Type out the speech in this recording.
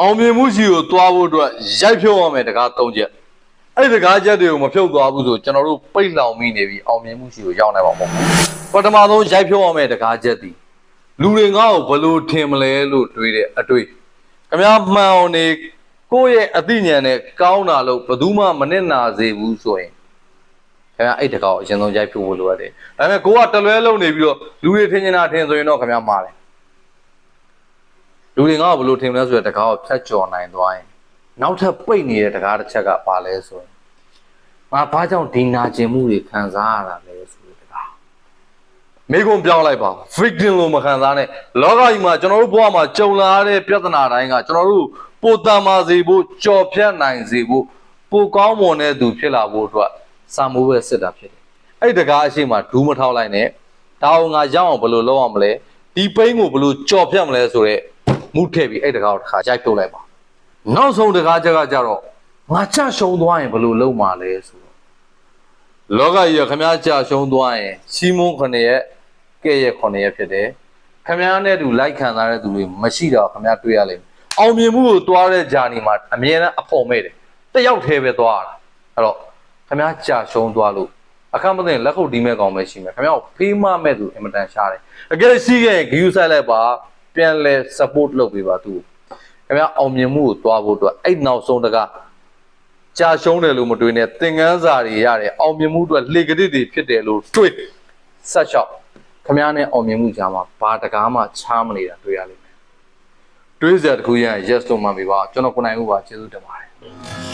အောင်မြင်မှုရှိကိုသွားဖို့အတွက်ရိုက်ဖြုတ်ရမယ်တကား၃ချက်အဲ့ဒီတကားချက်တွေကိုမဖြုတ်သွားဘူးဆိုကျွန်တော်တို့ပိတ်လောင်မိနေပြီအောင်မြင်မှုရှိကိုရောက်နိုင်မှာမဟုတ်ဘူးပထမဆုံးရိုက်ဖြုတ်ရမယ်တကားချက်ဒီလူတွေငါ့ကိုဘယ်လိုထင်မလဲလို့တွေးတယ်အတွေးခင်ဗျားမှန်အောင်နေကိုယ့်ရဲ့အသိဉာဏ်နဲ့ကောင်းတာလို့ဘယ်သူမှမနစ်နာစေဘူးဆိုရင်ခင်ဗျားအဲ့တကားကိုအရင်ဆုံးရိုက်ဖြုတ်ဖို့လိုရတယ်ဒါပေမဲ့ကိုကတလွဲလုံးနေပြီးတော့လူတွေထင်နေတာထင်ဆိုရင်တော့ခင်ဗျားမှားတယ် လူတွေငါ့ကိုဘယ်လိုထင်မလဲဆိုတဲ့တကားကိုဖြတ်ကျော်နိုင်သွားရင်နောက်ထပ်ပိတ်နေတဲ့တကားတစ်ချက်ကပါလဲဆိုရင်ငါဘာကြောင့်ဒီနာကျင်မှုတွေခံစားရတာလဲဆိုတဲ့တကားမိကုံပြောင်းလိုက်ပါ victim လို့မခံစားနဲ့လောကကြီးမှာကျွန်တော်တို့ဘဝမှာကြုံလာရတဲ့ပြဿနာတိုင်းကကျွန်တော်တို့ပိုတန်မာစေဖို့ကြော်ဖြတ်နိုင်စေဖို့ပိုကောင်းမွန်တဲ့သူဖြစ်လာဖို့အတွက်စာမိုးပဲစစ်တာဖြစ်တယ်အဲ့ဒီတကားအရှိမဒူးမထောက်လိုက်နဲ့ဒါအောင်ငါရောက်အောင်ဘယ်လိုလုပ်အောင်မလဲဒီပိန်းကိုဘယ်လိုကြော်ဖြတ်မလဲဆိုတော့ မှုထည့်ပြီးအဲ့တကားကိုတစ်ခါရိုက်ပြုတ်လိုက်ပါနောက်ဆုံးတကားချက်ကကြတော့ငါချရှုံးသွားရင်ဘယ်လိုလုပ်မှာလဲဆိုတော့လောကကြီးကခမည်းချရှုံးသွားရင်ချီးမွန်းခနဲ့ရဲ့ကဲ့ရဲ့ခနဲ့ရဲ့ဖြစ်တယ်ခမည်းနဲ့တူလိုက်ခံစားတဲ့သူတွေမရှိတော့ခမည်းတွေ့ရလိမ့်မယ်အောင်မြင်မှုကိုသွားတဲ့ဂျာနီမှာအမြဲတမ်းအဖို့မဲ့တယ်တယောက်တည်းပဲသွားတာအဲ့တော့ခမည်းချရှုံးသွားလို့အခက်မသိရင်လက်ခုပ်ဒီးမဲ့ကောင်ပဲရှိမယ်ခမည်းကိုဖေးမမဲ့သူအင်မတန်ရှားတယ်အကယ်ရှိခဲ့ရင်ဂယူဆိုင်လိုက်ပါ ပြန်လဲ support လုပ်ပေးပါသူ့ခင်ဗျာအောင်မြင်မှုကိုတွားဖို့အတွက်အဲ့နောက်ဆုံးတကကြာရှုံးတယ်လို့မတွေးနဲ့သင်ခန်းစာတွေရတယ်အောင်မြင်မှုအတွက်လေကတိတွေဖြစ်တယ်လို့တွေးဆက်လျှောက်ခင်ဗျားနဲ့အောင်မြင်မှုကြားမှာဘာတကားမှချားမနေတာတွေ့ရလိမ့်မယ်တွေးစရာတစ်ခုရရင် yes လို့မှန်ပြီပါကျွန်တော်ကိုနိုင်ဦးပါကျေးဇူးတင်ပါတယ်